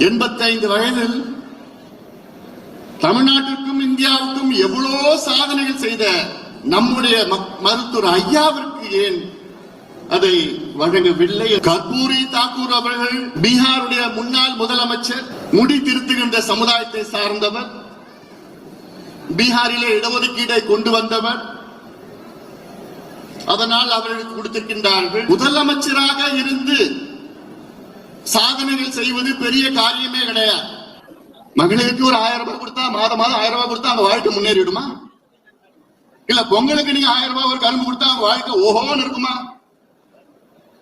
எண்பத்தைந்து வயதில் தமிழ்நாட்டிற்கும் இந்தியாவுக்கும் எவ்வளோ சாதனைகள் செய்த நம்முடைய மக்- மருத்துவர் ஐயாவிற்கு ஏன் அதை வழங்கவில்லை? கர்பூரி தாக்கூர் அவர்கள் பீகாருடைய முன்னாள் முதலமைச்சர் முடி திருத்துகின்ற சமுதாயத்தை சார்ந்தவர் பீகாரிலே இடஒதுக்கீட்டை கொண்டு வந்தவர். அதனால் அவர்களுக்கு கொடுத்திருக்கின்றார்கள். முதலமைச்சராக இருந்து சாதனைகள் செய்வது பெரிய காரியமே கிடையாது. மகளிருக்கு ஒரு ஆயிரம் ரூபாய் கொடுத்தா மாதம் மாதம் ஆயிரம் ரூபாய் கொடுத்தா அவங்க வாழ்க்கை முன்னேறிடுமா இல்ல பொங்கலுக்கு நீங்க ஆயிரம் ரூபாய் ஒரு கரும்பு கொடுத்தா அவங்க வாழ்க்கை ஓஹோன்னு இருக்குமா?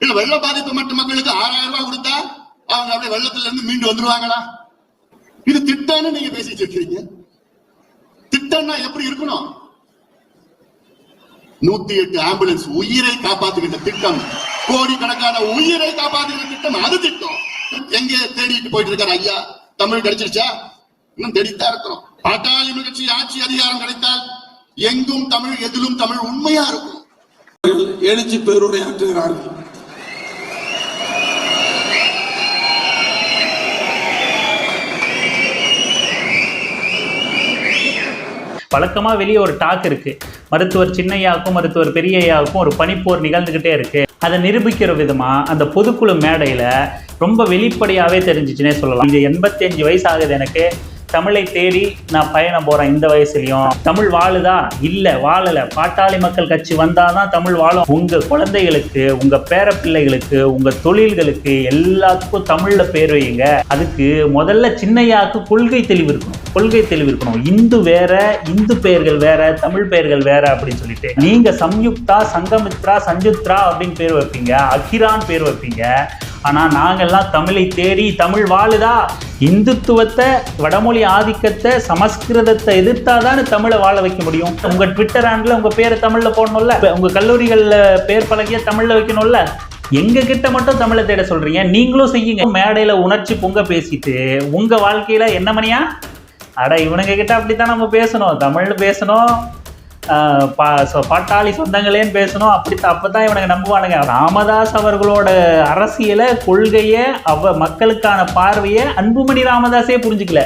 இல்ல வெள்ள பாதிப்பு மற்ற மக்களுக்கு ஆறாயிரம் ரூபாய் கொடுத்தா அவங்க அப்படியே வெள்ளத்துல இருந்து மீண்டு வந்துருவாங்களா? இது திட்டம்னு நீங்க பேசிட்டு இருக்கீங்க. திட்டம்னா எப்படி இருக்கணும்? நூத்தி எட்டு ஆம்புலன்ஸ் உயிரை காப்பாத்துகின்ற திட்டம். கோடிக்கணக்கான உயிரை காப்பாத்துகின்ற திட்டம் அது திட்டம். எங்க தேடிட்டு போயிட்டு இருக்காரு ஐயா? தமிழ் கிடைச்சிருச்சா? இன்னும் தேடித்தான் இருக்கிறோம். பாட்டாளி கட்சி ஆட்சி அதிகாரம் கிடைத்தால் எங்கும் தமிழ் எதிலும் தமிழ் உண்மையா இருக்கும். எழுச்சி பேருரையாற்றுகிறார்கள் வழக்கமா வெளியே ஒரு டாக் இருக்கு. மருத்துவர் சின்னையாவுக்கும் மருத்துவர் பெரியய்யாவுக்கும் ஒரு பனிப்போர் நிகழ்ந்துகிட்டே இருக்கு. அதை நிரூபிக்கிற விதமாக அந்த பொதுக்குழு மேடையில் ரொம்ப வெளிப்படையாகவே தெரிஞ்சிச்சுனே சொல்லலாம். இது எண்பத்தி அஞ்சு வயசு ஆகுது எனக்கு. தமிழை தேடி நான் பயணம் போறேன் இந்த வயசுலயும். தமிழ் வாழுதா? இல்ல வாழல. பாட்டாளி மக்கள் கட்சி வந்தாதான் தமிழ் வாழும். உங்க குழந்தைகளுக்கு உங்க பேர பிள்ளைகளுக்கு உங்க தொழில்களுக்கு எல்லாத்துக்கும் தமிழ்ல பேர் வையுங்க. அதுக்கு முதல்ல சின்னையாக்கு கொள்கை தெளிவு இருக்கணும். கொள்கை தெளிவு இருக்கணும். இந்து வேற இந்து பெயர்கள் வேற தமிழ் பெயர்கள் வேற அப்படின்னு சொல்லிட்டு. நீங்க சம்யுக்தா சங்கமித்ரா சஞ்சுத்ரா அப்படின்னு பேர் வைப்பீங்க. அகிரான் பேர் வைப்பீங்க. ஆனா நாங்கள்லாம் தமிழை தேடி தமிழ் வாழுதா? இந்துத்துவத்தை வடமொழி ஆதிக்கத்தை சமஸ்கிருதத்தை எதிர்த்தாதான் தமிழை வாழ வைக்க முடியும்? உங்க ட்விட்டர் ஆண்டில் உங்க பேரை தமிழ்ல போடணும்ல? உங்க கல்லூரிகள்ல பேர் பழகிய தமிழ்ல வைக்கணும்ல? எங்க கிட்ட மட்டும் தமிழை தேட சொல்றீங்க. நீங்களும் செய்யுங்க. மேடையில உணர்ச்சி பொங்க பேசிட்டு உங்க வாழ்க்கையில என்ன மணியா? அட இவனுங்க கிட்ட அப்படித்தான் நம்ம பேசணும். தமிழ்ல பேசணும். பா- சொ- பாட்டாளி சொந்தங்களேன்னு பேசணும். அப்படி அப்பதான் இவனுங்க நம்புவானுங்க. ராமதாஸ் அவர்களோட அரசியலை கொள்கையை அவ மக்களுக்கான பார்வையை அன்புமணி ராமதாஸே புரிஞ்சுக்கல.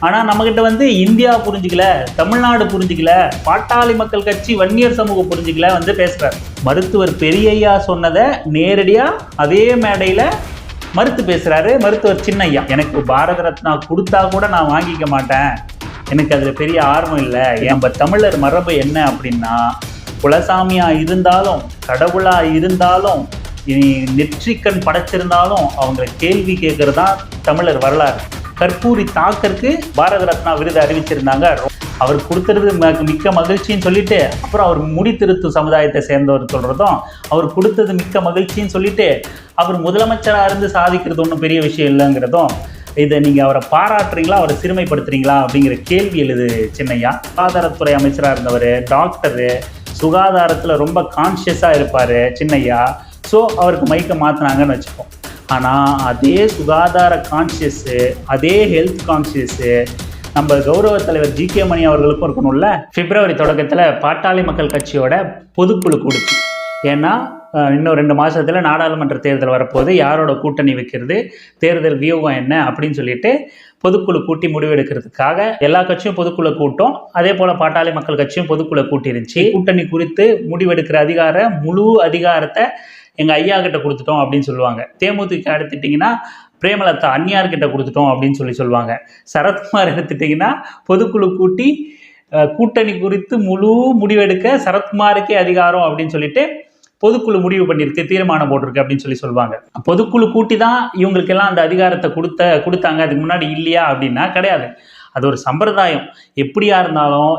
ஆனால் நம்மகிட்ட வந்து இந்தியா புரிஞ்சுக்கல தமிழ்நாடு புரிஞ்சுக்கல பாட்டாளி மக்கள் கட்சி வன்னியர் சமூகம் புரிஞ்சுக்கல வந்து பேசுகிறார் மருத்துவர் பெரியய்யா சொன்னதை நேரடியாக அதே மேடையில் மறுத்து பேசுகிறாரு மருத்துவர் சின்னையா. எனக்கு பாரத ரத்னா கொடுத்தா கூட நான் வாங்கிக்க மாட்டேன். எனக்கு அதில் பெரிய ஆர்வம் இல்லை. நம்ம தமிழர் மரபு என்ன அப்படின்னா குலசாமியாக இருந்தாலும் கடவுளாக இருந்தாலும் இனி நெற்றிக்கண் படைச்சிருந்தாலும் அவங்க கேள்வி கேட்கறது தான் தமிழர் வரலாறு. கற்பூரி தாக்கருக்கு பாரத ரத்னா விருது அறிவிச்சிருந்தாங்க. அவர் கொடுத்துறது ம- மிக்க மகிழ்ச்சின்னு சொல்லிட்டு அப்புறம் அவர் முடித்திருத்து சமுதாயத்தை சேர்ந்தவர் சொல்கிறதும் அவர் கொடுத்தது மிக்க மகிழ்ச்சின்னு சொல்லிட்டு அவர் முதலமைச்சராக இருந்து சாதிக்கிறது ஒன்றும் பெரிய விஷயம் இல்லைங்கிறதும் இதை நீங்கள் அவரை பாராட்டுறீங்களா அவரை சிறுமைப்படுத்துறீங்களா அப்படிங்கிற கேள்வி எழுது சின்னையா? சுகாதாரத்துறை அமைச்சராக இருந்தவர் டாக்டரு சுகாதாரத்தில் ரொம்ப கான்ஷியஸாக இருப்பார் சின்னையா? ஸோ அவருக்கு மைக்கை மாற்றினாங்கன்னு வச்சுப்போம். ஆனால் அதே சுகாதார கான்ஷியஸு அதே ஹெல்த் கான்ஷியஸ்ஸு நம்ம கௌரவ தலைவர் ஜி கே மணி அவர்களுக்கும் இருக்கணும்ல? பிப்ரவரி தொடக்கத்தில் பாட்டாளி மக்கள் கட்சியோட பொதுக்குழு கூடுச்சு. ஏன்னா இன்னும் ரெண்டு மாதத்தில் நாடாளுமன்ற தேர்தல் வரப்போது யாரோட கூட்டணி வைக்கிறது? தேர்தல் வியூகம் என்ன? அப்படின்னு சொல்லிட்டு பொதுக்குழு கூட்டி முடிவெடுக்கிறதுக்காக எல்லா கட்சியும் பொதுக்குழு கூட்டம். அதே போல பாட்டாளி மக்கள் கட்சியும் பொதுக்குழு கூட்டிருந்துச்சு. கூட்டணி குறித்து முடிவெடுக்கிற அதிகார முழு அதிகாரத்தை எங்கள் ஐயா கிட்ட கொடுத்துட்டோம் அப்படின்னு சொல்லுவாங்க. தேமுதிக எடுத்துட்டிங்கன்னா பிரேமலதா அந்நியார் கிட்ட கொடுத்துட்டோம் அப்படின்னு சொல்லி சொல்லுவாங்க. சரத்குமார் எடுத்துட்டிங்கன்னா பொதுக்குழு கூட்டி கூட்டணி குறித்து முழு முடிவெடுக்க சரத்குமாருக்கே அதிகாரம் அப்படின்னு சொல்லிட்டு பொதுக்குழு முடிவு பண்ணியிருக்கு தீர்மானம் போட்டிருக்கு அப்படின்னு சொல்லி சொல்லுவாங்க. பொதுக்குழு கூட்டி தான் இவங்களுக்கெல்லாம் அந்த அதிகாரத்தை கொடுத்த கொடுத்தாங்க. அதுக்கு முன்னாடி இல்லையா அப்படின்னா கிடையாது. அது ஒரு சம்பிரதாயம். எப்படியா இருந்தாலும்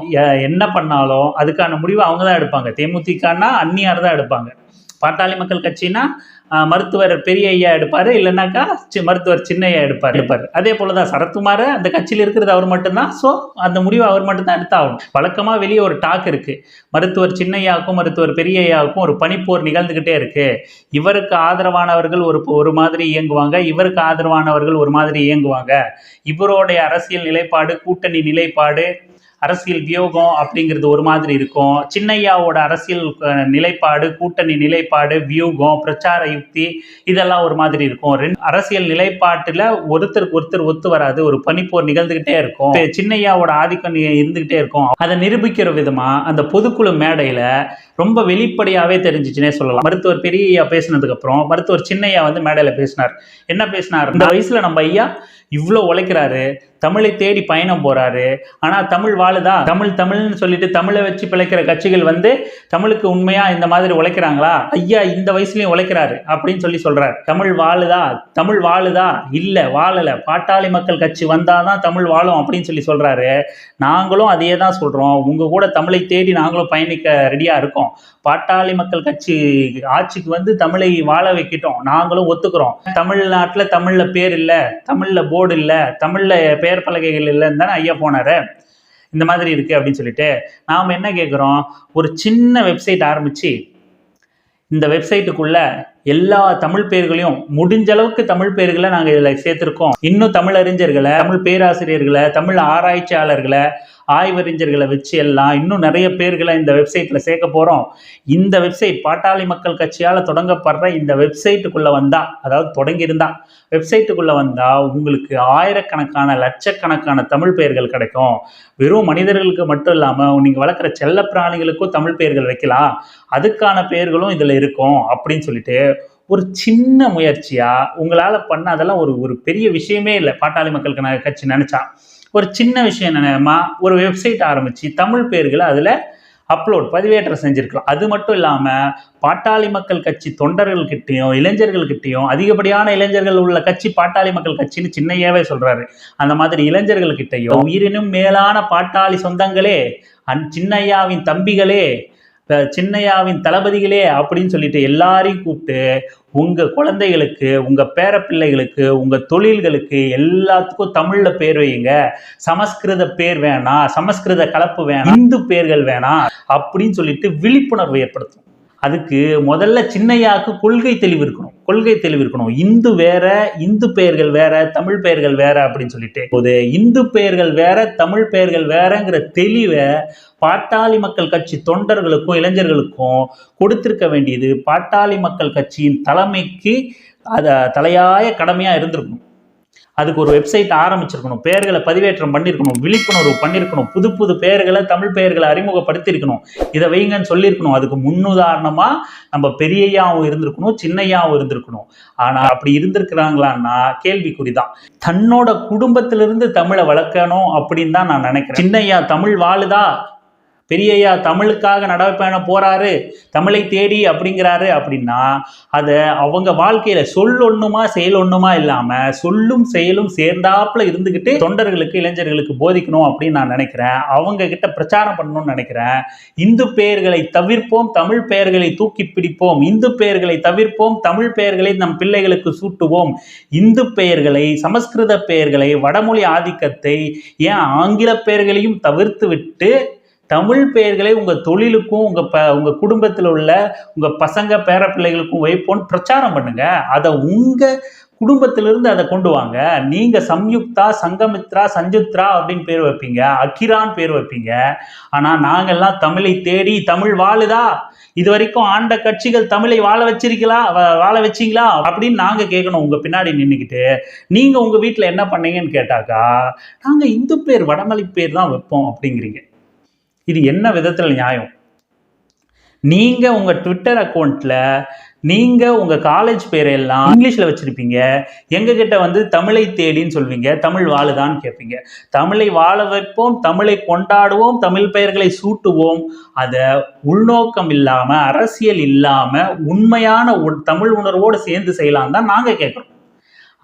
என்ன பண்ணாலும் அதுக்கான முடிவை அவங்க தான் எடுப்பாங்க. தேமுதிகனா அந்நியார் தான் எடுப்பாங்க. பாட்டாளி மக்கள் கட்சினா மருத்துவர் பெரிய ஐயா எடுப்பார் இல்லைன்னாக்கா சி- மருத்துவர் சின்ன ஐயா எடுப்பார் எடுப்பார். அதே போல தான் சரத்குமார் அந்த கட்சியில் இருக்கிறது அவர் மட்டும்தான். ஸோ அந்த முடிவை அவர் மட்டும்தான் எடுத்தாகணும். வழக்கமாக வெளியே ஒரு டாக் இருக்கு. மருத்துவர் சின்னையாவுக்கும் மருத்துவர் பெரிய ஐயாவுக்கும் ஒரு பனிப்போர் நிகழ்ந்துகிட்டே இருக்கு. இவருக்கு ஆதரவானவர்கள் ஒரு ஒரு மாதிரி இயங்குவாங்க. இவருக்கு ஆதரவானவர்கள் ஒரு மாதிரி இயங்குவாங்க. இவருடைய அரசியல் நிலைப்பாடு கூட்டணி நிலைப்பாடு அரசியல் வியோகம் அப்படிங்கிறது ஒரு மாதிரி இருக்கும். சின்னையாவோட அரசியல் நிலைப்பாடு கூட்டணி நிலைப்பாடு வியூகம் பிரச்சார யுக்தி இதெல்லாம் ஒரு மாதிரி இருக்கும். ரெண்டு அரசியல் நிலைப்பாட்டில் ஒருத்தருக்கு ஒருத்தர் ஒத்து வராது. ஒரு பனிப்போர் நிகழ்ந்துகிட்டே இருக்கும். சின்னையாவோட ஆதிக்கம் இருந்துகிட்டே இருக்கும். அதை நிரூபிக்கிற விதமா அந்த பொதுக்குழு மேடையில ரொம்ப வெளிப்படையாகவே தெரிஞ்சிச்சுனே சொல்லலாம். மருத்துவர் பெரிய ஐயா பேசினதுக்கு அப்புறம் மருத்துவர் சின்னையா வந்து மேடையில் பேசினார். என்ன பேசினார்? இந்த வயசில் நம்ம ஐயா இவ்வளோ உழைக்கிறாரு தமிழை தேடி பயணம் போகிறாரு ஆனால் தமிழ் வாழுதா? தமிழ் தமிழ்னு சொல்லிட்டு தமிழை வச்சு பிழைக்கிற கட்சிகள் வந்து தமிழுக்கு உண்மையாக இந்த மாதிரி உழைக்கிறாங்களா? ஐயா இந்த வயசுலேயும் உழைக்கிறாரு அப்படின்னு சொல்லி சொல்கிறார் தமிழ் வாழுதா? தமிழ் வாழுதா? இல்லை வாழலை. பாட்டாளி மக்கள் கட்சி வந்தால் தான் தமிழ் வாழும் அப்படின்னு சொல்லி சொல்கிறாரு நாங்களும் அதையே தான் சொல்கிறோம் உங்கள் கூட தமிழை தேடி நாங்களும் பயணிக்க ரெடியாக இருக்கோம். பாட்டாளி மக்கள் கட்சி ஆட்சிக்கு வந்து தமிழை வாழ வைக்கிட்டோம். நாங்களும் ஒத்துக்கிறோம். தமிழ்நாட்டுல தமிழ்ல பேர் இல்ல தமிழ்ல போர்டு இல்ல தமிழ்ல பெயர் பலகைகள் இல்லைன்னு தானே ஐயா போனாரு. இந்த மாதிரி இருக்கு அப்படின்னு சொல்லிட்டு நாம் என்ன கேட்குறோம் ஒரு சின்ன வெப்சைட் ஆரம்பிச்சு இந்த வெப்சைட்டுக்குள்ள எல்லா தமிழ் பேர்களையும் முடிஞ்ச அளவுக்கு தமிழ் பேர்களை நாங்கள் இதில் சேர்த்துருக்கோம். இன்னும் தமிழ் அறிஞர்களை தமிழ் பேராசிரியர்களை தமிழ் ஆராய்ச்சியாளர்களை ஆய்வறிஞர்களை வச்சு எல்லாம் இன்னும் நிறைய பேர்களை இந்த வெப்சைட்டில் சேர்க்க போகிறோம் இந்த வெப்சைட் பாட்டாளி மக்கள் கட்சியால் தொடங்கப்படுற இந்த வெப்சைட்டுக்குள்ளே வந்தா அதாவது தொடங்கியிருந்தா வெப்சைட்டுக்குள்ளே வந்தால் உங்களுக்கு ஆயிரக்கணக்கான லட்சக்கணக்கான தமிழ் பெயர்கள் கிடைக்கும். வெறும் மனிதர்களுக்கு மட்டும் இல்லாமல் நீங்கள் வளர்க்குற செல்ல பிராணிகளுக்கும் தமிழ் பெயர்கள் வைக்கலாம். அதுக்கான பெயர்களும் இதில் இருக்கும் அப்படின்னு சொல்லிட்டு ஒரு சின்ன முயற்சியா உங்களால் பண்ண அதெல்லாம் ஒரு ஒரு பெரிய விஷயமே இல்லை. பாட்டாளி மக்கள் கட்சி நினச்சா. ஒரு சின்ன விஷயம் என்னமா ஒரு வெப்சைட் ஆரம்பிச்சு தமிழ் பேர்களை அதில் அப்லோட் பதிவேற்றம் செஞ்சிருக்கலாம். அது மட்டும் இல்லாமல் பாட்டாளி மக்கள் கட்சி தொண்டர்கள்கிட்டயும் இளைஞர்கள்கிட்டயும் அதிகப்படியான இளைஞர்கள் உள்ள கட்சி பாட்டாளி மக்கள் கட்சின்னு சின்னையாவே சொல்றாரு. அந்த மாதிரி இளைஞர்கள்கிட்டயும் உயிரினும் மேலான பாட்டாளி சொந்தங்களே அன் சின்னையாவின் தம்பிகளே சின்னையாவின் தளபதிகளே அப்படின்னு சொல்லிட்டு எல்லாரையும் கூப்பிட்டு உங்கள் குழந்தைகளுக்கு உங்க பேரப்பிள்ளைகளுக்கு உங்கள் தொழில்களுக்கு எல்லாத்துக்கும் தமிழில் பேர் வையுங்க. சமஸ்கிருத பேர் வேணாம் சமஸ்கிருத கலப்பு வேணாம் இந்து பேர்கள் வேணாம் அப்படின்னு சொல்லிட்டு விழிப்புணர்வு ஏற்படுத்தும். அதுக்கு முதல்ல சின்னையாக்கு கொள்கை தெளிவு இருக்கணும். கொள்கை தெளிவு இருக்கணும். இந்து வேற இந்து பெயர்கள் வேற தமிழ் பெயர்கள் வேற அப்படின்னு சொல்லிட்டு. போது இந்து பெயர்கள் வேற தமிழ் பெயர்கள் வேறங்கிற தெளிவை பாட்டாளி மக்கள் கட்சி தொண்டர்களுக்கும் இளைஞர்களுக்கும் கொடுத்திருக்க வேண்டியது பாட்டாளி மக்கள் கட்சியின் தலைமைக்கு அத தலையாய கடமையா இருந்திருக்கும் அதுக்கு ஒரு வெப்சைட் ஆரம்பிச்சிருக்கணும். பெயர்களை பதிவேற்றம் பண்ணியிருக்கணும் விழிப்புணர்வு பண்ணியிருக்கணும் புது புது பெயர்களை தமிழ் பெயர்களை அறிமுகப்படுத்தியிருக்கணும் இதை வைங்கன்னு சொல்லியிருக்கணும் அதுக்கு முன்னுதாரணமாக நம்ம பெரியையாவும் இருந்திருக்கணும் சின்னையாவும் இருந்திருக்கணும். ஆனா அப்படி இருந்திருக்கிறாங்களான்னா கேள்விக்குறிதான். தன்னோட குடும்பத்திலிருந்து தமிழை வளர்க்கணும் அப்படின்னு தான் நான் நினைக்கிறேன். சின்னையா தமிழ் வாழுதா? பெரியய்யா தமிழுக்காக நடைப்பயணம் போகிறாரு தமிழை தேடி அப்படிங்கிறாரு அப்படின்னா அதை அவங்க வாழ்க்கையில் சொல் ஒன்றுமா செயல் ஒன்றுமா இல்லாமல் சொல்லும் செயலும் சேர்ந்தாப்புல இருந்துக்கிட்டு தொண்டர்களுக்கு இளைஞர்களுக்கு போதிக்கணும் அப்படின்னு நான் நினைக்கிறேன். அவங்க கிட்ட பிரச்சாரம் பண்ணணும்னு நினைக்கிறேன். இந்து பெயர்களை தவிர்ப்போம் தமிழ் பெயர்களை தூக்கி பிடிப்போம். இந்து பெயர்களை தவிர்ப்போம் தமிழ் பெயர்களை நம் பிள்ளைகளுக்கு சூட்டுவோம். இந்து பெயர்களை சமஸ்கிருத பெயர்களை வடமொழி ஆதிக்கத்தை ஏன் ஆங்கில பெயர்களையும் தவிர்த்து விட்டு தமிழ் பெயர்களை உங்கள் தொழிலுக்கும் உங்கள் ப உங்கள் குடும்பத்தில் உள்ள உங்கள் பசங்க பேர பிள்ளைகளுக்கும் வைப்போன்னு பிரச்சாரம் பண்ணுங்கள் அதை உங்கள் குடும்பத்திலிருந்து அதை கொண்டு வாங்க. நீங்கள் சம்யுக்தா சங்கமித்ரா சஞ்சுத்ரா அப்படின்னு பேர் வைப்பீங்க. அகிரான் பேர் வைப்பீங்க. ஆனால் நாங்கள்லாம் தமிழை தேடி தமிழ் வாழுதா? இது வரைக்கும் ஆண்ட கட்சிகள் தமிழை வாழ வச்சிருக்கீங்களா? வாழ வச்சீங்களா? அப்படின்னு நாங்கள் கேட்கணும் உங்கள் பின்னாடி நின்றுக்கிட்டு நீங்கள் உங்கள் வீட்டில் என்ன பண்ணீங்கன்னு கேட்டாக்கா நாங்கள் இந்து பேர் வடமொழி பேர் தான் வைப்போம் அப்படிங்கிறீங்க. இது என்ன விதத்தில் நியாயம்? நீங்கள் உங்கள் ட்விட்டர் அக்கௌண்ட்டில் நீங்கள் உங்கள் காலேஜ் பேரையெல்லாம் இங்கிலீஷில் வச்சுருப்பீங்க. எங்க கிட்ட வந்து தமிழை தேடின்னு சொல்வீங்க. தமிழ் வாழுதான்னு கேட்பீங்க தமிழை வாழ வைப்போம் தமிழை கொண்டாடுவோம் தமிழ் பெயர்களை சூட்டுவோம். அதை உள்நோக்கம் இல்லாமல் அரசியல் இல்லாமல் உண்மையான உ தமிழ் உணர்வோடு சேர்ந்து செய்யலாம் தான் நாங்கள் கேட்குறோம்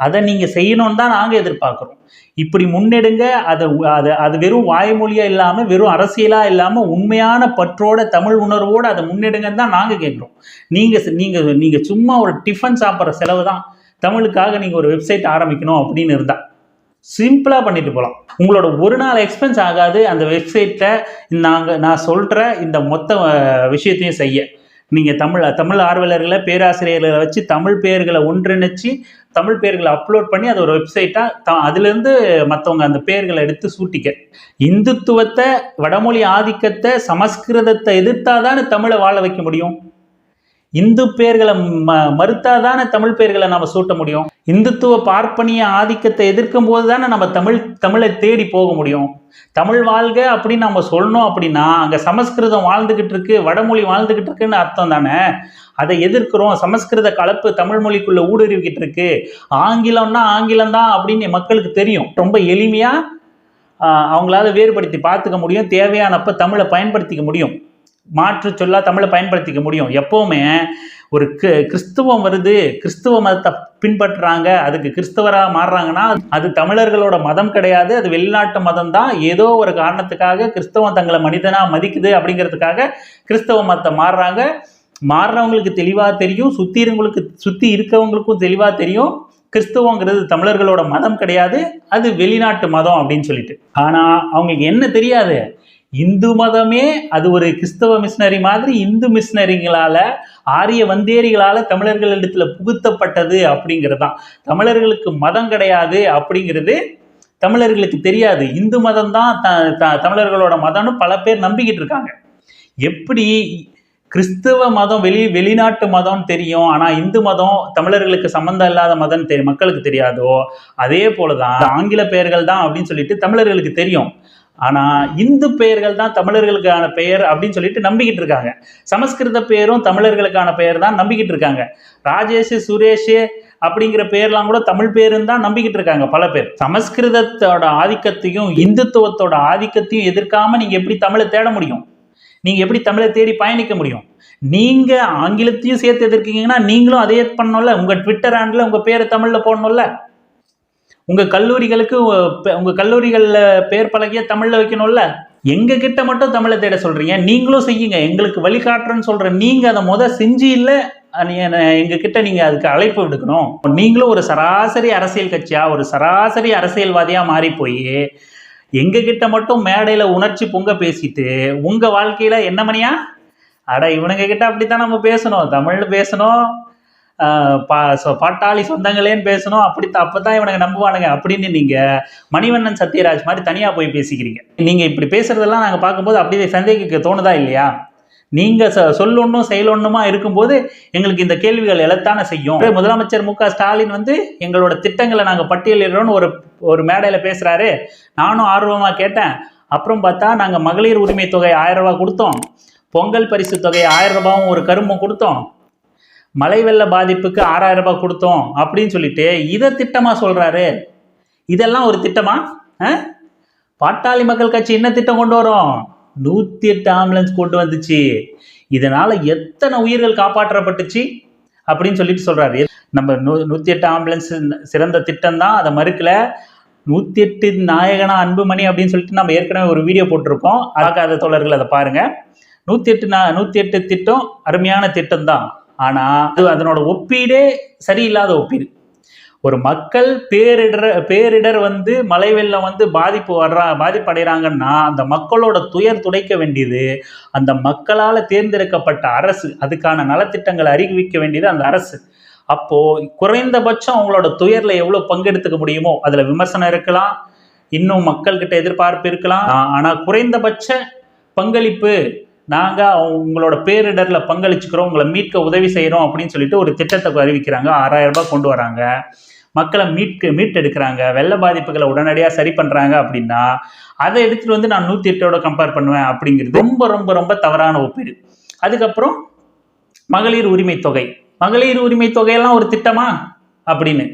அதை நீங்கள் செய்யணும்னு தான் நாங்கள் எதிர்பார்க்குறோம். இப்படி முன்னெடுங்க அதை அது அது வெறும் வாய்மொழியாக இல்லாமல் வெறும் அரசியலாக இல்லாமல் உண்மையான பற்றோட தமிழ் உணர்வோடு அதை முன்னெடுங்கன்னு தான் நாங்கள் கேட்குறோம். நீங்கள் நீங்கள் நீங்கள் சும்மா ஒரு டிஃபன் சாப்பிட்ற செலவு தான் தமிழுக்காக நீங்கள் ஒரு வெப்சைட் ஆரம்பிக்கணும் அப்படின்னு இருந்தால் சிம்பிளாக பண்ணிட்டு போகலாம் உங்களோட ஒரு நாள் எக்ஸ்பென்ஸ் ஆகாது அந்த வெப்சைட்டில் நாங்கள் நான் சொல்கிற இந்த மொத்த விஷயத்தையும் செய்ய. நீங்கள் தமிழ் தமிழ் ஆர்வலர்களை பேராசிரியர்களை வச்சு தமிழ் பெயர்களை ஒன்றிணைச்சு தமிழ் பேர்களை அப்லோட் பண்ணி அது ஒரு வெப்சைட்டாக த- அதுலேருந்து மற்றவங்க அந்த பேர்களை எடுத்து சூட்டிக்க. இந்துத்துவத்தை வடமொழி ஆதிக்கத்தை சமஸ்கிருதத்தை எதிர்த்தாதானே தமிழை வாழ வைக்க முடியும்? இந்து பேர்களை ம மறுத்தாதானே தமிழ் பேர்களை நம்ம சூட்ட முடியும்? இந்துத்துவ பார்ப்பனிய ஆதிக்கத்தை எதிர்க்கும் போது தானே நம்ம தமிழ் தமிழை தேடி போக முடியும்? தமிழ் வாழ்க அப்படின்னு நம்ம சொல்லணும் அப்படின்னா அங்கே சமஸ்கிருதம் வாழ்ந்துக்கிட்டு இருக்கு வடமொழி வாழ்ந்துக்கிட்டு இருக்குன்னு அர்த்தம் தானே? அதை எதிர்க்கிறோம் சமஸ்கிருத கலப்பு தமிழ் மொழிக்குள்ள ஊடுருவிக்கிட்டு இருக்கு. ஆங்கிலம்னா ஆங்கிலம் தான் அப்படின்னு மக்களுக்கு தெரியும். ரொம்ப எளிமையாக அவங்களால வேறுபடுத்தி பார்த்துக்க முடியும். தேவையானப்ப தமிழை பயன்படுத்திக்க முடியும். மாற்று சொல்லா தமிழை பயன்படுத்திக்க முடியும். எப்போவுமே ஒரு கிறிஸ்துவம் வருது கிறிஸ்துவ மதத்தை பின்பற்றுறாங்க அதுக்கு கிறிஸ்தவராக மாறுறாங்கன்னா அது தமிழர்களோட மதம் கிடையாது அது வெளிநாட்டு மதம் தான் ஏதோ ஒரு காரணத்துக்காக கிறிஸ்தவம் தங்களை மனிதனாக மதிக்குது அப்படிங்கிறதுக்காக கிறிஸ்தவ மதத்தை மாறுறாங்க. மாறுறவங்களுக்கு தெளிவாக தெரியும் சுற்றி இருக்கவங்களுக்கு சுற்றி இருக்கவங்களுக்கும் தெளிவாக தெரியும். கிறிஸ்தவங்கிறது தமிழர்களோட மதம் கிடையாது அது வெளிநாட்டு மதம் அப்படின்னு சொல்லிட்டு. ஆனால் அவங்களுக்கு என்ன தெரியாது? இந்து மதமே அது ஒரு கிறிஸ்தவ மிஷினரி மாதிரி இந்து மிஷினரிங்களால ஆரிய வந்தேரிகளால தமிழர்களிடத்துல புகுத்தப்பட்டது அப்படிங்கிறது தான் தமிழர்களுக்கு மதம் கிடையாது அப்படிங்கிறது தமிழர்களுக்கு தெரியாது. இந்து மதம் தான் த த- தமிழர்களோட மதம்னு பல பேர் நம்பிக்கிட்டு இருக்காங்க. எப்படி கிறிஸ்தவ மதம் வெளி வெளிநாட்டு மதம் தெரியும் ஆனால் இந்து மதம் தமிழர்களுக்கு சம்மந்தம் இல்லாத மதம் தெரியும் மக்களுக்கு தெரியாதோ? அதே போல தான் ஆங்கில பெயர்கள் தான் அப்படின்னு சொல்லிட்டு தமிழர்களுக்கு தெரியும். ஆனால் இந்து பெயர்கள் தான் தமிழர்களுக்கான பெயர் அப்படின்னு சொல்லிட்டு நம்பிக்கிட்டு இருக்காங்க. சமஸ்கிருத பெயரும் தமிழர்களுக்கான பெயர் தான் நம்பிக்கிட்டு இருக்காங்க. ராஜேஷ் சுரேஷ் அப்படிங்கிற பேர்லாம் கூட தமிழ் பேருன்னு தான் நம்பிக்கிட்டு இருக்காங்க பல பேர். சமஸ்கிருதத்தோட ஆதிக்கத்தையும் இந்துத்துவத்தோட ஆதிக்கத்தையும் எதிர்க்காம நீங்க எப்படி தமிழை தேட முடியும்? நீங்க எப்படி தமிழை தேடி பயணிக்க முடியும்? நீங்க ஆங்கிலத்தையும் சேர்த்து எதிர்க்கீங்கன்னா நீங்களும் அதே பண்ணணும்ல? உங்க ட்விட்டர் ஹேண்டில் உங்க பேரை தமிழ்ல போடணும்ல? உங்கள் கல்லூரிகளுக்கு உங்கள் கல்லூரிகளில் உங்க கல்லூரிகள்ல பேர் பழகிய தமிழில் வைக்கணும்ல? எங்கள் கிட்ட மட்டும் தமிழை தேட சொல்கிறீங்க நீங்களும் செய்யுங்க. எங்களுக்கு வழிகாட்டுறேன்னு சொல்கிற நீங்கள் அதை மொதல் செஞ்சு இல்லை அஹ் என்ன- கிட்ட நீங்கள் அதுக்கு அழைப்பு விடுக்கணும். நீங்களும் ஒரு சராசரி அரசியல் கட்சியாக ஒரு சராசரி அரசியல்வாதியாக மாறி போய் எங்ககிட்ட மட்டும் மேடையில் உணர்ச்சி பொங்க பேசிட்டு உங்கள் வாழ்க்கையில் என்ன மணியா? அட இவனுங்க கிட்ட அப்படித்தான் நம்ம பேசணும். தமிழ் பேசணும். பா சொ- பாட்டாளி சொந்தங்களேன்னு பேசணும். அப்படி அப்போ தான் இவனுங்க நம்புவானுங்க அப்படின்னு நீங்கள் மணிவண்ணன் சத்யராஜ் மாதிரி தனியாக போய் பேசிக்கிறீங்க. நீங்கள் இப்படி பேசுறதெல்லாம் நாங்கள் பார்க்கும்போது அப்படியே சந்தேகிக்க தோணுதா இல்லையா? நீங்கள் ச- சொல்லொன்னும் செயலொன்னுமா இருக்கும்போது எங்களுக்கு இந்த கேள்விகள் எழுத்தான செய்யும். முதலமைச்சர் மு க ஸ்டாலின் வந்து எங்களோட திட்டங்களை நாங்கள் பட்டியலிடுறோன்னு ஒரு ஒரு மேடையில் பேசுகிறாரு நானும் ஆர்வமாக கேட்டேன். அப்புறம் பார்த்தா நாங்கள் மகளிர் உரிமை தொகை ஆயிரம் ரூபா கொடுத்தோம். பொங்கல் பரிசு தொகை ஆயிரம் ரூபாவும் ஒரு கரும்பும் கொடுத்தோம். மழை வெள்ள பாதிப்புக்கு ஆறாயிரம் ரூபாய் கொடுத்தோம் அப்படின்னு சொல்லிட்டு இதை திட்டமாக சொல்கிறாரு இதெல்லாம் ஒரு திட்டமா? ஆ? பாட்டாளி மக்கள் கட்சி என்ன திட்டம் கொண்டு வரும்? நூற்றி எட்டு ஆம்புலன்ஸ் கொண்டு வந்துச்சு. இதனால் எத்தனை உயிர்கள் காப்பாற்றப்பட்டுச்சு? அப்படின்னு சொல்லிட்டு சொல்கிறாரு நம்ம நூ நூற்றி எட்டு ஆம்புலன்ஸ் சிறந்த திட்டம் தான் அதை மறுக்கல. நூற்றி எட்டு நாயகனா அன்புமணி அப்படின்னு சொல்லிட்டு நம்ம ஏற்கனவே ஒரு வீடியோ போட்டிருக்கோம். பார்க்காத தோழர்கள் அதை பாருங்கள் நூற்றி எட்டு நா நூற்றி எட்டு திட்டம் அருமையான திட்டம் தான் ஆனா அது அதனோட ஒப்பீடே சரியில்லாத ஒப்பீடு. ஒரு மக்கள் பேரிடர் பேரிடர் வந்து மழை வெள்ளம் வந்து பாதிப்பு வர்றா பாதிப்படைகிறாங்கன்னா அந்த மக்களோட துயர் துடைக்க வேண்டியது அந்த மக்களால் தேர்ந்தெடுக்கப்பட்ட அரசு அதுக்கான நலத்திட்டங்களை அறிவிக்க வேண்டியது அந்த அரசு. அப்போது குறைந்தபட்சம் அவங்களோட துயரில் எவ்வளோ பங்கெடுத்துக்க முடியுமோ அதில் விமர்சனம் இருக்கலாம் இன்னும் மக்கள்கிட்ட எதிர்பார்ப்பு இருக்கலாம். ஆனால் குறைந்தபட்ச பங்களிப்பு நாங்கள் உங்களோட பேரிடரில் பங்களிச்சுக்கிறோம் உங்களை மீட்க உதவி செய்கிறோம் அப்படின்னு சொல்லிட்டு ஒரு திட்டத்தை அறிவிக்கிறாங்க. ஆறாயிரம் ரூபாய் கொண்டு வராங்க. மக்களை மீட்க மீட்டெடுக்கிறாங்க. வெள்ள பாதிப்புகளை உடனடியாக சரி பண்ணுறாங்க அப்படின்னா அதை எடுத்துகிட்டு வந்து நான் நூற்றி எட்டோட கம்பேர் பண்ணுவேன் அப்படிங்கிறது ரொம்ப ரொம்ப ரொம்ப தவறான ஒப்பீடு. அதுக்கப்புறம் மகளிர் உரிமை தொகை. மகளிர் உரிமை தொகையெல்லாம் ஒரு திட்டமா அப்படின்னு?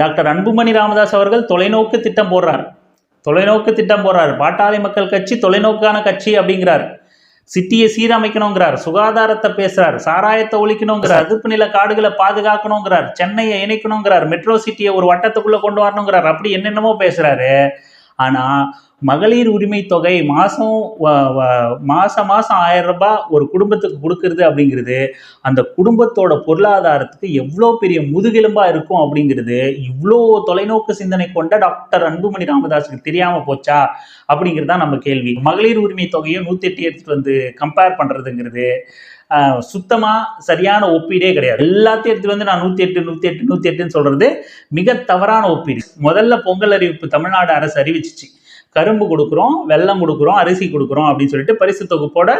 டாக்டர் அன்புமணி ராமதாஸ் அவர்கள் தொலைநோக்கு திட்டம் போடுறார். தொலைநோக்கு திட்டம் போடுறார். பாட்டாளி மக்கள் கட்சி தொலைநோக்கான கட்சி அப்படிங்கிறார். சிட்டியை சீரமைக்கணுங்கிறார். சுகாதாரத்தை பேசுறார். சாராயத்தை ஒழிக்கணுங்கிறார். அதுப்பு நில காடுகளை பாதுகாக்கணுங்கிறார். சென்னையை இணைக்கணுங்கிறார். மெட்ரோ சிட்டியை ஒரு வட்டத்துக்குள்ள கொண்டு வரணுங்கிறார். அப்படி என்னென்னமோ பேசுறாரு. ஆனா மகளிர் உரிமை தொகை மாதம் மாதம் மாதம் ஆயிரம் ரூபாய் ஒரு குடும்பத்துக்கு கொடுக்கறது அப்படிங்கிறது அந்த குடும்பத்தோட பொருளாதாரத்துக்கு எவ்வளோ பெரிய முதுகெலும்பா இருக்கும் அப்படிங்கிறது இவ்வளோ தொலைநோக்கு சிந்தனை கொண்ட டாக்டர் அன்புமணி ராமதாஸுக்கு தெரியாம போச்சா அப்படிங்கிறது தான் நம்ம கேள்வி. மகளிர் உரிமை தொகையும் நூத்தி எட்டு எடுத்துட்டு வந்து கம்பேர் பண்றதுங்கிறது சுத்தமாக சரியான ஒப்பீடே கிடையாது. எல்லாத்தையும் எடுத்து வந்து நான் நூற்றி எட்டு நூற்றி எட்டு நூற்றி எட்டுன்னு சொல்கிறது மிக தவறான ஒப்பீடு. முதல்ல பொங்கல் அறிவிப்பு தமிழ்நாடு அரசு அறிவிச்சிச்சு. கரும்பு கொடுக்குறோம் வெல்லம் கொடுக்குறோம் அரிசி கொடுக்குறோம் அப்படின்னு சொல்லிட்டு பரிசு தொகுப்போட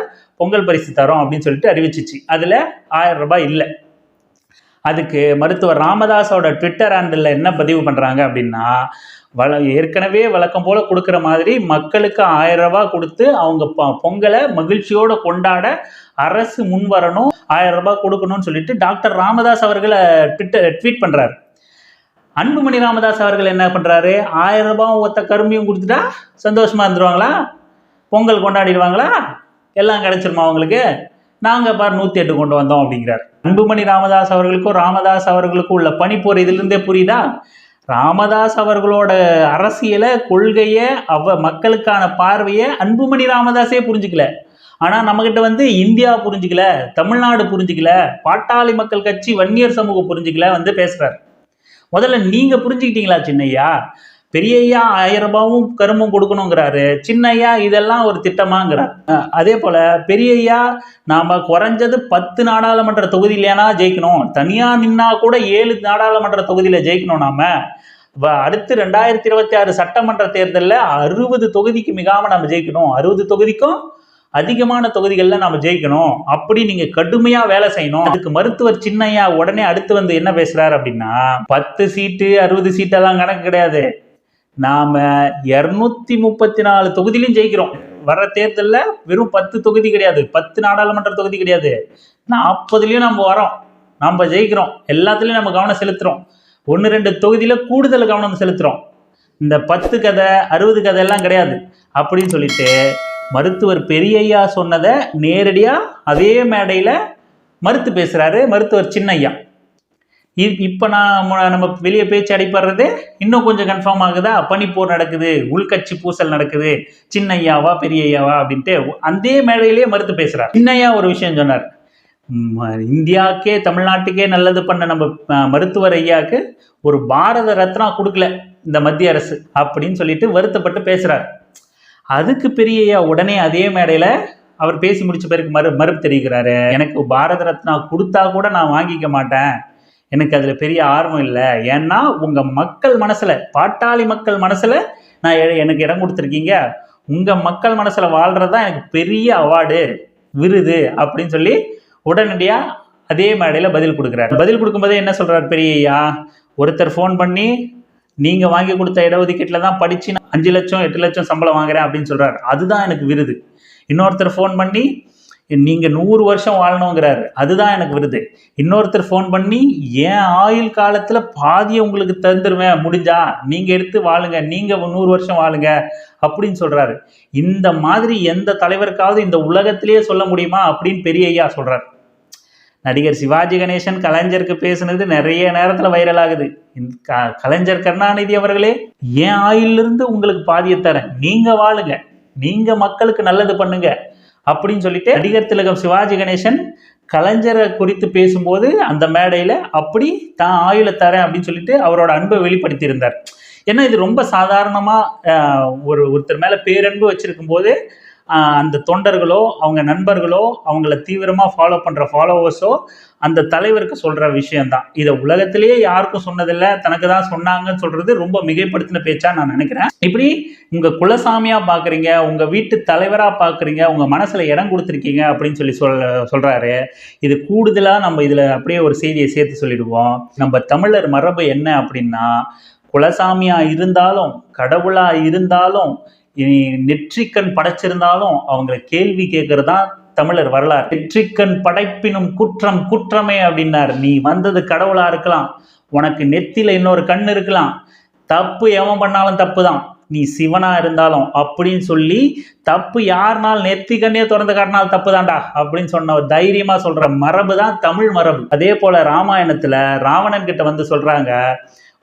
பொங்கல் பரிசு தரோம் அப்படின்னு சொல்லிட்டு அறிவிச்சிச்சு. அதில் ஆயிரம் ரூபாய் இல்லை. அதுக்கு மருத்துவர் ராமதாஸோட ட்விட்டர் ஹேண்டில் என்ன பதிவு பண்ணுறாங்க அப்படின்னா வள ஏற்கனவே வழக்கம் போல் கொடுக்குற மாதிரி மக்களுக்கு ஆயிரம் ரபாய் கொடுத்து அவங்க ப பொங்கலை மகிழ்ச்சியோடு கொண்டாட அரசு முன் வரணும் ஆயிரம் ரூபாய் கொடுக்கணும்னு சொல்லிட்டு டாக்டர் ராமதாஸ் அவர்களை ட்விட்டர் ட்வீட் பண்ணுறாரு அன்புமணி ராமதாஸ் அவர்கள் என்ன பண்ணுறாரு ஆயிரம் ரூபாயும் ஒத்த கரும்பியும் கொடுத்துட்டா சந்தோஷமாக இருந்துருவாங்களா? பொங்கல் கொண்டாடிடுவாங்களா? எல்லாம் கிடைச்சிருமா அவங்களுக்கு நாங்கள் பார் நூற்றி எட்டு கொண்டு வந்தோம் அப்படிங்கிறார். அன்புமணி ராமதாஸ் அவர்களுக்கும் ராமதாஸ் அவர்களுக்கும் உள்ள பனிப்போர் இதுலேருந்தே புரியுதா? ராமதாஸ் அவர்களோட அரசியலை கொள்கையை அவ மக்களுக்கான பார்வையை அன்புமணி ராமதாஸே புரிஞ்சுக்கல. ஆனால் நம்மக்கிட்ட வந்து இந்தியா புரிஞ்சுக்கல தமிழ்நாடு புரிஞ்சுக்கல பாட்டாளி மக்கள் கட்சி வன்னியர் சமூகம் புரிஞ்சுக்கல வந்து பேசுகிறார் முதல்ல நீங்க புரிஞ்சுக்கிட்டீங்களா சின்னையா? பெரியய்யா ஆயிரம் ரூபாவும் கரும்பும் கொடுக்கணுங்கிறாரு. சின்னையா இதெல்லாம் ஒரு திட்டமாங்கிறார். அதே போல பெரியய்யா நாம குறைஞ்சது பத்து நாடாளுமன்ற தொகுதியிலேனா ஜெயிக்கணும். தனியா நின்னா கூட ஏழு நாடாளுமன்ற தொகுதியில ஜெயிக்கணும் நாம. அடுத்து ரெண்டாயிரத்தி இருபத்தி ஆறு சட்டமன்ற தேர்தலில் அறுபது தொகுதிக்கு மிகாம நம்ம ஜெயிக்கணும். அறுபது தொகுதிக்கும் அதிகமான தொகுதிகளில் நாம் ஜெயிக்கணும். அப்படி நீங்கள் கடுமையாக வேலை செய்யணும். அதுக்கு மருத்துவர் சின்னையா உடனே அடுத்து வந்து என்ன பேசுகிறார் அப்படின்னா பத்து சீட்டு அறுபது சீட்டெல்லாம் கணக்கு கிடையாது. நாம் இரநூத்தி முப்பத்தி நாலு தொகுதியிலையும் ஜெயிக்கிறோம். வர தேர்தலில் வெறும் பத்து தொகுதி கிடையாது. பத்து நாடாளுமன்ற தொகுதி கிடையாது. நாற்பதுலேயும் நம்ம வரோம். நம்ம ஜெயிக்கிறோம். எல்லாத்துலேயும் நம்ம கவனம் செலுத்துகிறோம் ஒன்று ரெண்டு தொகுதியில் கூடுதல் கவனம் செலுத்துகிறோம் இந்த பத்து கதை அறுபது கதை எல்லாம் கிடையாது. அப்படின்னு சொல்லிட்டு மருத்துவர் பெரியய்யா சொன்னதை நேரடியாக அதே மேடையில் மறுத்து பேசுகிறாரு மருத்துவர் சின்னையா இப்போ நான் நம்ம வெளியே பேச்சு அடிப்படுறது இன்னும் கொஞ்சம் கன்ஃபார்ம் ஆகுதா? பனிப்போர் நடக்குது உள்கட்சி பூசல் நடக்குது சின்னையாவா பெரியய்யாவா அப்படின்ட்டு அதே மேடையிலேயே மறுத்து பேசுகிறார் சின்னையா ஒரு விஷயம் சொன்னார். இந்தியாவுக்கே தமிழ்நாட்டுக்கே நல்லது பண்ண நம்ம மருத்துவர் ஐயாவுக்கு ஒரு பாரத ரத்னா கொடுக்கல இந்த மத்திய அரசு அப்படின்னு சொல்லிட்டு வருத்தப்பட்டு பேசுகிறார் அதுக்கு பெரியய்யா உடனே அதே மேடையில அவர் பேசி முடிச்ச பிறகு மறு மறுப்பு தெரிவிக்கிறாரு. எனக்கு பாரத ரத்னா கொடுத்தா கூட நான் வாங்கிக்க மாட்டேன். எனக்கு அதுல பெரிய ஆர்வம் இல்லை. ஏன்னா உங்க மக்கள் மனசுல பாட்டாளி மக்கள் மனசுல நான் எ- எனக்கு இடம் கொடுத்துருக்கீங்க. உங்க மக்கள் மனசுல தான் எனக்கு பெரிய அவார்டு விருது அப்படின்னு சொல்லி உடனடியா அதே மேடையில பதில் கொடுக்குறாரு. பதில் கொடுக்கும்போதே என்ன சொல்றாரு பெரியய்யா ஒருத்தர் ஃபோன் பண்ணி நீங்க வாங்கி கொடுத்த இடஒதுக்கீட்டில் தான் படிச்சு நான் அஞ்சு லட்சம் எட்டு லட்சம் சம்பளம் வாங்குறேன் அப்படின்னு சொல்றாரு. அதுதான் எனக்கு விருது. இன்னொருத்தர் ஃபோன் பண்ணி நீங்க நூறு வருஷம் வாழணுங்கிறாரு அதுதான் எனக்கு விருது. இன்னொருத்தர் ஃபோன் பண்ணி என் ஆயுள் காலத்துல பாதியை உங்களுக்கு தந்துருவேன்? முடிஞ்சா? நீங்க எடுத்து வாழுங்க. நீங்க நூறு வருஷம் வாழுங்க. அப்படின்னு சொல்றாரு. இந்த மாதிரி எந்த தலைவருக்காவது இந்த உலகத்திலேயே சொல்ல முடியுமா? அப்படின்னு பெரிய ஐயா சொல்றாரு. நடிகர் சிவாஜி கணேசன் கலைஞருக்கு பேசுனது நிறைய நேரத்தில் வைரல் ஆகுது. க- கலைஞர் கருணாநிதி அவர்களே என் ஆயிலிருந்து உங்களுக்கு பாதியை தரேன். நீங்க வாழுங்க. நீங்க மக்களுக்கு நல்லது பண்ணுங்க. அப்படின்னு சொல்லிட்டு நடிகர் திலகம் சிவாஜி கணேசன் கலைஞரை குறித்து பேசும்போது அந்த மேடையில் அப்படி தான் ஆயுளை தரேன் அப்படின்னு சொல்லிட்டு அவரோட அன்பை வெளிப்படுத்தியிருந்தார். ஏன்னா இது ரொம்ப சாதாரணமாக ஒரு ஒருத்தர் மேலே பேரன்பு வச்சிருக்கும் போது அந்த தொண்டர்களோ அவங்க நண்பர்களோ அவங்கள தீவிரமாக ஃபாலோ பண்ணுற ஃபாலோவர்ஸோ அந்த தலைவருக்கு சொல்கிற விஷயம்தான். இதை உலகத்திலேயே யாருக்கும் சொன்னதில்லை. தனக்கு தான் சொன்னாங்கன்னு சொல்கிறது ரொம்ப மிகைப்படுத்தின பேச்சாக நான் நினைக்கிறேன். இப்படி உங்கள் குலசாமியாக பார்க்குறீங்க உங்கள் வீட்டு தலைவராக பார்க்குறீங்க உங்கள் மனசில் இடம் கொடுத்துருக்கீங்க அப்படின்னு சொல்லி சொல் சொல்கிறாரு இது கூடுதலாக நம்ம இதில் அப்படியே ஒரு செய்தியை சேர்த்து சொல்லிடுவோம். நம்ம தமிழர் மரபு என்ன அப்படின்னா குலசாமியாக இருந்தாலும் கடவுளாக இருந்தாலும் இனி நெற்றிக்கண் படைச்சிருந்தாலும் அவங்களை கேள்வி கேட்கறது தான் தமிழர் வரலாறு. நெற்றிக்கண் படைப்பினும் குற்றம் குற்றமே அப்படின்னார். நீ வந்தது கடவுளா இருக்கலாம். உனக்கு நெத்தியில இன்னொரு கண் இருக்கலாம். தப்பு எவன் பண்ணாலும் தப்பு தான் நீ சிவனா இருந்தாலும் அப்படின்னு சொல்லி தப்பு யாருனாலும் நெத்தி கண்ணே திறந்து காட்டினாலும் தப்பு தான்டா அப்படின்னு சொன்ன ஒரு தைரியமா சொல்ற மரபு தான் தமிழ் மரபு. அதே போல ராமாயணத்துல ராவணன் கிட்ட வந்து சொல்றாங்க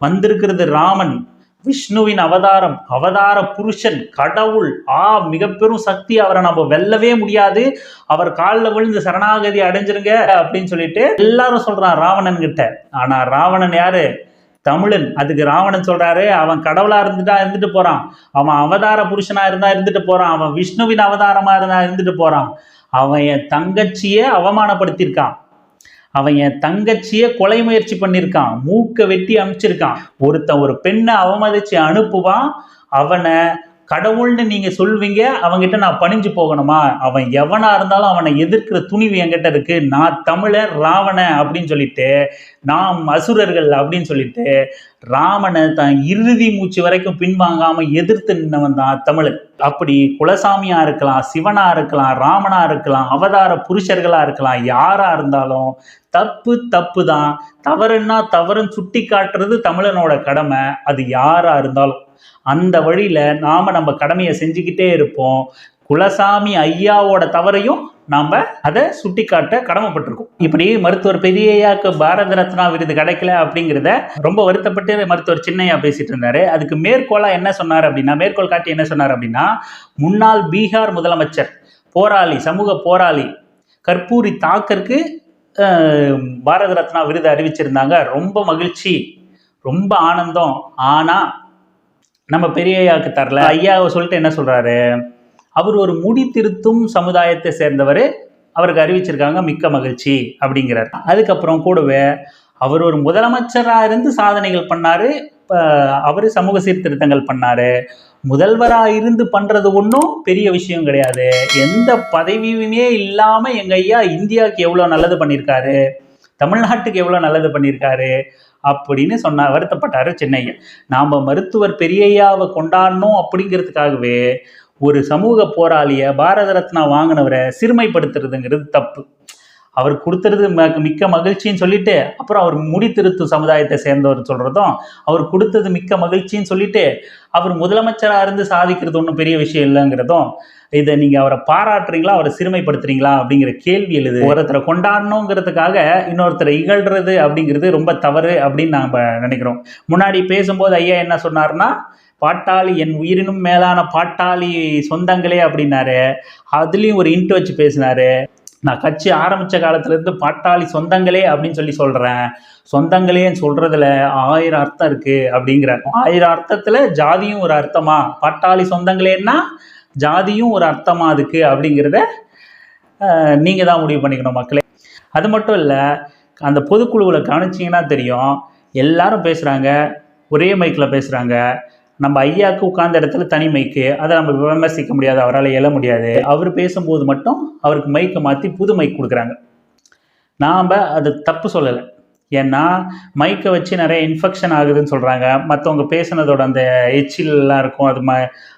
வந்திருக்கிறது ராமன். விஷ்ணுவின் அவதாரம் அவதார புருஷன் கடவுள் ஆ மிக பெரும் சக்தி அவரை நம்ம வெல்லவே முடியாது. அவர் காலில் விழுந்து சரணாகதி அடைஞ்சிருங்க அப்படின்னு சொல்லிட்டு எல்லாரும் சொல்றான் ராவணன் கிட்ட. ஆனா ராவணன் யாரு? தமிழன். அதுக்கு ராவணன் சொல்றாரு அவன் கடவுளா இருந்துட்டா இருந்துட்டு போறான். அவன் அவதார புருஷனா இருந்தா இருந்துட்டு போறான். அவன் விஷ்ணுவின் அவதாரமா இருந்தா இருந்துட்டு போறான். அவன் என் தங்கச்சியை அவமானப்படுத்தியிருக்கான். அவன் என் தங்கச்சியை கொலை முயற்சி பண்ணியிருக்கான் மூக்க வெட்டி அமிச்சிருக்கான். ஒருத்தன் ஒரு பெண்ணை அவமதிச்சு அனுப்புவான். அவனை கடவுள்னு நீங்க சொல்வீங்க. அவன்கிட்ட நான் பணிஞ்சு போகணுமா? அவன் எவனா இருந்தாலும் அவனை எதிர்க்கிற துணிவு என்கிட்ட இருக்கு. நான் தமிழர் ராவண அப்படின்னு சொல்லிட்டு நாம் அசுரர்கள் அப்படின்னு சொல்லிட்டு ராமனை தான் இறுதி மூச்சு வரைக்கும் பின்வாங்காம எதிர்த்து நின்னவன் தான் தமிழன். அப்படி குலசாமியா இருக்கலாம் சிவனா இருக்கலாம் ராமனா இருக்கலாம் அவதார புருஷர்களா இருக்கலாம் யாரா இருந்தாலும் தப்பு தப்பு தான் தவறுன்னா தவறுன்னு சுட்டி காட்டுறது தமிழனோட கடமை. அது யாரா இருந்தாலும். அந்த வழியில நாம நம்ம கடமையை செஞ்சுக்கிட்டே இருப்போம். குலசாமி ஐயாவோட தவறையும் நாம் அதை சுட்டி காட்ட கடமைப்பட்டிருக்கோம். இப்படி மருத்துவர் பெரியய்யாக்கு பாரத ரத்னா விருது கிடைக்கல அப்படிங்கிறத ரொம்ப வருத்தப்பட்டு மருத்துவர் சின்னையா பேசிட்டு இருந்தாரு. அதுக்கு மேற்கோளா என்ன சொன்னார் அப்படின்னா மேற்கோள் காட்டி என்ன சொன்னார் அப்படின்னா முன்னாள் பீகார் முதலமைச்சர் போராளி சமூக போராளி கற்பூரி தாக்கருக்கு பாரத ரத்னா விருது அறிவிச்சிருந்தாங்க. ரொம்ப மகிழ்ச்சி ரொம்ப ஆனந்தம். ஆனால் நம்ம பெரியையாவுக்கு தரல. ஐயாவை சொல்லிட்டு என்ன சொல்கிறாரு அவர் ஒரு முடி திருத்தும் சமுதாயத்தை சேர்ந்தவர். அவருக்கு அறிவிச்சிருக்காங்க மிக்க மகிழ்ச்சி அப்படிங்கிறார். அதுக்கப்புறம் கூடவே அவர் ஒரு முதலமைச்சராக இருந்து சாதனைகள் பண்ணாரு. அவர் சமூக சீர்திருத்தங்கள் பண்ணாரு. முதல்வராக இருந்து பண்ணுறது ஒன்றும் பெரிய விஷயம் கிடையாது. எந்த பதவியுமே இல்லாமல் எங்கள் ஐயா இந்தியாவுக்கு எவ்வளோ நல்லது பண்ணியிருக்காரு? தமிழ்நாட்டுக்கு எவ்வளோ நல்லது பண்ணியிருக்காரு? அப்படின்னு சொன்ன வருத்தப்பட்டார் சென்னையன் நாம் மருத்துவர் பெரியய்யாவை கொண்டாடணும் அப்படிங்கிறதுக்காகவே ஒரு சமூக போராளியை பாரத ரத்னா வாங்கினவரை சிறுமைப்படுத்துறதுங்கிறது தப்பு. அவர் கொடுத்துறது ம- மிக்க மகிழ்ச்சின்னு சொல்லிட்டு அப்புறம் அவர் முடி திருத்தும் சமுதாயத்தை சேர்ந்தவர் சொல்கிறதும் அவர் கொடுத்தது மிக்க மகிழ்ச்சின்னு சொல்லிட்டு அவர் முதலமைச்சராக இருந்து சாதிக்கிறது ஒன்றும் பெரிய விஷயம் இல்லைங்கிறதும் இதை நீங்கள் அவரை பாராட்டுறீங்களா அவரை சிறுமைப்படுத்துறீங்களா அப்படிங்கிற கேள்வி எழுது. ஒருத்தரை கொண்டாடணுங்கிறதுக்காக இன்னொருத்தரை இகழ்றது அப்படிங்கிறது ரொம்ப தவறு அப்படின்னு நாம் நினைக்கிறோம். முன்னாடி பேசும்போது ஐயா என்ன சொன்னார்னா பாட்டாளி என் உயிரினும் மேலான பாட்டாளி சொந்தங்களே அப்படின்னாரு. அதுலேயும் ஒரு இன்ட்டு வச்சு பேசினாரு. நான் கட்சி ஆரம்பித்த காலத்துலேருந்து பாட்டாளி சொந்தங்களே அப்படின்னு சொல்லி சொல்கிறேன் சொந்தங்களேன்னு சொல்கிறதுல ஆயிரம் அர்த்தம் இருக்குது அப்படிங்கிற ஆயிரம் அர்த்தத்தில் ஜாதியும் ஒரு அர்த்தமா? பாட்டாளி சொந்தங்களேன்னா ஜாதியும் ஒரு அர்த்தமாக அதுக்கு அப்படிங்கிறத நீங்கள் தான் முடிவு பண்ணிக்கணும் மக்களே. அது மட்டும் இல்லை அந்த பொதுக்குழுவில் கவனிச்சிங்கன்னா தெரியும். எல்லாரும் பேசுகிறாங்க ஒரே மைக்கில் பேசுகிறாங்க நம்ம ஐயாவுக்கு உட்கார்ந்த இடத்துல தனி மைக்கு அதை நம்ம விமர்சிக்க முடியாது அவரால் எழ முடியாது. அவர் பேசும்போது மட்டும் அவருக்கு மைக்கை மாற்றி புது மைக் கொடுக்குறாங்க. நாம் அது தப்பு சொல்லலை. ஏன்னா மைக்கை வச்சு நிறைய இன்ஃபெக்ஷன் ஆகுதுன்னு சொல்கிறாங்க மற்றவங்க பேசுனதோட அந்த எச்சில்லாம் இருக்கும் அது ம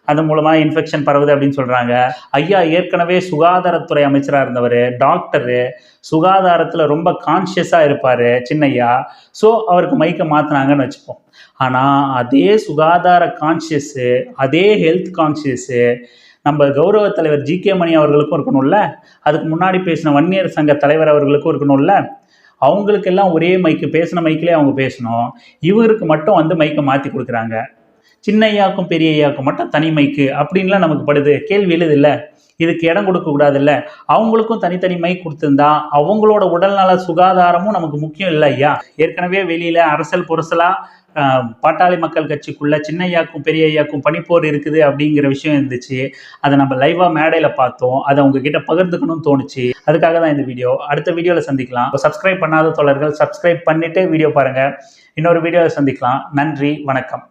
அது மூலமாக இன்ஃபெக்ஷன் பரவுது அப்படின்னு சொல்கிறாங்க ஐயா ஏற்கனவே சுகாதாரத்துறை அமைச்சராக இருந்தவர் டாக்டரு சுகாதாரத்தில் ரொம்ப கான்ஷியஸாக இருப்பார் சின்னையா. ஸோ அவருக்கு மைக்கை மாற்றினாங்கன்னு வச்சுப்போம். ஆனால் அதே சுகாதார கான்ஷியஸு அதே ஹெல்த் கான்ஷியஸு நம்ம கௌரவ தலைவர் ஜி கே மணி அவர்களுக்கும் இருக்கணும்ல? அதுக்கு முன்னாடி பேசின வன்னியர் சங்க தலைவர் அவர்களுக்கும் இருக்கணும்ல? அவங்களுக்கெல்லாம் ஒரே மைக்கு பேசின மைக்கிலே அவங்க பேசணும். இவருக்கு மட்டும் வந்து மைக்கை மாற்றி கொடுக்குறாங்க. சின்ன ஐயாக்கும் பெரிய ஐயாக்கும் மட்டும் தனி மைக்கு அப்படின்லாம் நமக்கு படுது. கேள்வி எழுது இல்லை இதுக்கு இடம் கொடுக்கக்கூடாதுல்ல அவங்களுக்கும் தனித்தனி மைக் கொடுத்துருந்தா அவங்களோட உடல்நல சுகாதாரமும் நமக்கு முக்கியம் இல்லை ஐயா. ஏற்கனவே வெளியில் அரசல் பொருசலாக பாட்டாளி மக்கள் கட்சிக்குள்ள சின்ன ஐயாக்கும் பெரிய ஐயாக்கும் பனிப்போர் இருக்குது அப்படிங்கிற விஷயம் இருந்துச்சு. அதை நம்ம லைவா மேடையில பார்த்தோம். அதை உங்ககிட்ட பகிர்ந்துக்கணும்னு தோணுச்சு. அதுக்காக தான் இந்த வீடியோ அடுத்த வீடியோவில் சந்திக்கலாம். சப்ஸ்கிரைப் பண்ணாத தொடர்கள் சப்ஸ்கிரைப் பண்ணிட்டு வீடியோ பாருங்க. இன்னொரு வீடியோவில் சந்திக்கலாம். நன்றி வணக்கம்.